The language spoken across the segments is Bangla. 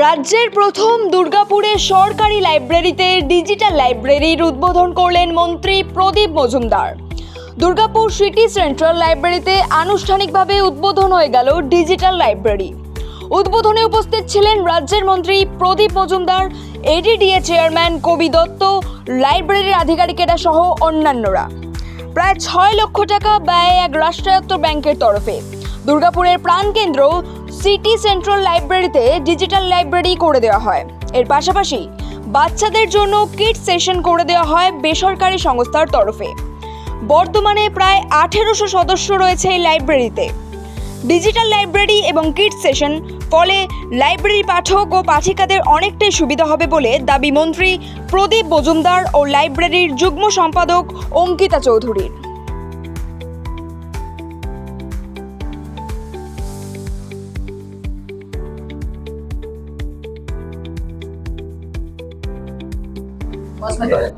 রাজ্যের প্রথম দুর্গাপুরে সরকারি লাইব্রেরিতে ডিজিটাল লাইব্রেরির উদ্বোধন করলেন মন্ত্রী প্রদীপ মজুমদার। দুর্গাপুর সিটি সেন্ট্রাল লাইব্রেরিতে আনুষ্ঠানিকভাবে উদ্বোধন হয়ে গেল ডিজিটাল লাইব্রেরি। উদ্বোধনে উপস্থিত ছিলেন রাজ্যের মন্ত্রী প্রদীপ মজুমদার, এডিডিএ চেয়ারম্যান কবি দত্ত, লাইব্রেরির আধিকারিকেরা সহ অন্যান্যরা। প্রায় ছয় লক্ষ টাকা ব্যয়ে এক রাষ্ট্রায়ত্ত ব্যাংকের তরফে। দুর্গাপুরের প্রাণকেন্দ্র সিটি সেন্ট্রাল লাইব্রেরিতে ডিজিটাল লাইব্রেরি করে দেওয়া হয়। এর পাশাপাশি বাচ্চাদের জন্য কিড সেশন করে দেওয়া হয় বেসরকারি সংস্থার তরফে। বর্তমানে প্রায় আঠেরোশো সদস্য রয়েছে এই লাইব্রেরিতে। ডিজিটাল লাইব্রেরি এবং কিড সেশন, ফলে লাইব্রেরি পাঠক ও পাঠিকাদের অনেকটাই সুবিধা হবে বলে দাবি মন্ত্রী প্রদীপ মজুমদার ও লাইব্রেরির যুগ্ম সম্পাদক অঙ্কিতা চৌধুরীর।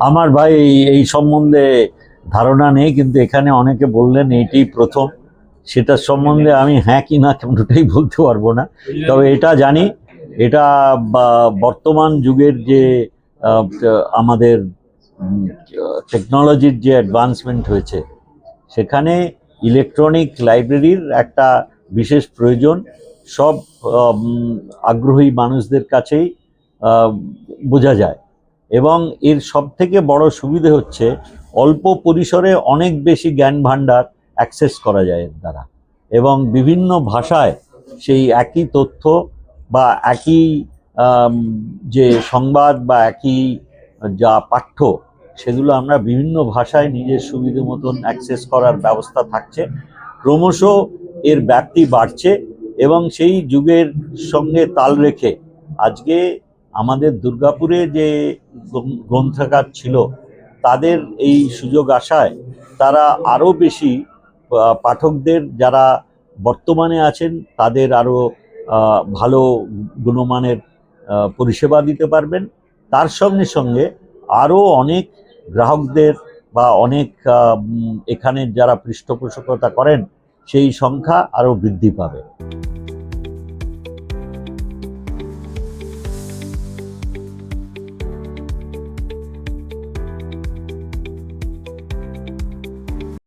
আমার ভাই এই- সম্বন্ধে ধারণা নেই, কিন্তু এখানে অনেকে বললেন এইটি প্রথম। সেটার সম্বন্ধে আমি হ্যাঁ কি না কোনোটাই বলতে পারব না। তবে এটা জানি, এটা বর্তমান যুগের যে আমাদের টেকনোলজির যে অ্যাডভান্সমেন্ট হয়েছে, সেখানে ইলেকট্রনিক লাইব্রেরির একটা বিশেষ প্রয়োজন। সব আগ্রহী মানুষদের কাছেই বোঝা যায়। এবং এর সব থেকে বড় সুবিধে হচ্ছে অল্প পরিসরে অনেক বেশি জ্ঞান ভাণ্ডার অ্যাক্সেস করা যায় এর দ্বারা। এবং বিভিন্ন ভাষায় সেই একই তথ্য বা একই যে সংবাদ বা একই যা পাঠ্য, সেগুলো আমরা বিভিন্ন ভাষায় নিজের সুবিধে মতন অ্যাক্সেস করার ব্যবস্থা থাকছে। ক্রমশ এর ব্যাপ্তি বাড়ছে এবং সেই যুগের সঙ্গে তাল রেখে আজকে আমাদের দুর্গাপুরে যে গ্রন্থ- গ্রন্থাগার ছিল, তাদের এই সুযোগ আসায় তারা আরও বেশি পাঠকদের যারা বর্তমানে আছেন, তাদের আরও ভালো গুণমানের পরিষেবা দিতে পারবেন। তার সঙ্গে সঙ্গে আরও অনেক গ্রাহকদের বা অনেক এখানে যারা পৃষ্ঠপোষকতা করেন, সেই সংখ্যা আরও বৃদ্ধি পাবে।